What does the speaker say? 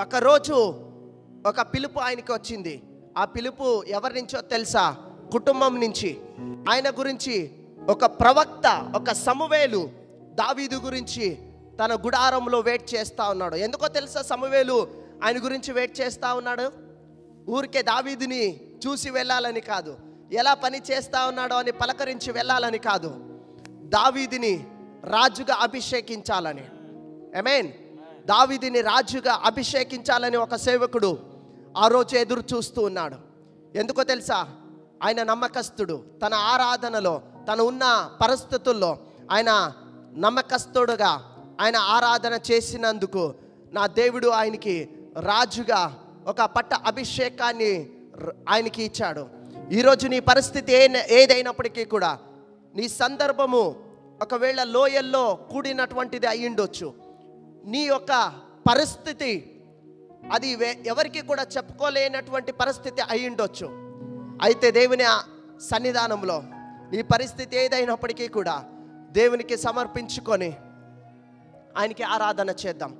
ఒకరోజు ఒక పిలుపు ఆయనకి వచ్చింది. ఆ పిలుపు ఎవరి నుంచో తెలుసా? కుటుంబం నుంచి. ఆయన గురించి ఒక ప్రవక్త ఒక సమవేలు దావీదు గురించి తన గుడారంలో వెయిట్ చేస్తా ఉన్నాడు. ఎందుకో తెలుసా సమవేలు ఆయన గురించి వెయిట్ చేస్తా ఉన్నాడు? ఊరికే దావీదుని చూసి వెళ్ళాలని కాదు. ఎలా పని చేస్తా ఉన్నాడో అని పలకరించి వెళ్ళాలని కాదు. దావీదిని రాజుగా అభిషేకించాలని. ఐ మీన్ దావిదిని రాజుగా అభిషేకించాలని ఒక సేవకుడు ఆ రోజు ఎదురు చూస్తూ ఉన్నాడు. ఎందుకో తెలుసా? ఆయన నమ్మకస్తుడు. తన ఆరాధనలో తను ఉన్న పరిస్థితుల్లో ఆయన నమ్మకస్తుడుగా ఆయన ఆరాధన చేసినందుకు నా దేవుడు ఆయనకి రాజుగా ఒక పట్ట అభిషేకాన్ని ఆయనకి ఇచ్చాడు. ఈరోజు నీ పరిస్థితి ఏ ఏదైనప్పటికీ కూడా నీ సందర్భము ఒకవేళ లోయల్లో కూడినటువంటిది అయ్యుండొచ్చు. నీ యొక్క పరిస్థితి అది వే- ఎవరికి కూడా చెప్పుకోలేనటువంటి పరిస్థితి అయ్యుండొచ్చు అయితే దేవుని ఆ సన్నిధానంలో నీ పరిస్థితి ఏదైనప్పటికీ కూడా దేవునికి సమర్పించుకొని ఆయనకి ఆరాధన చేద్దాం.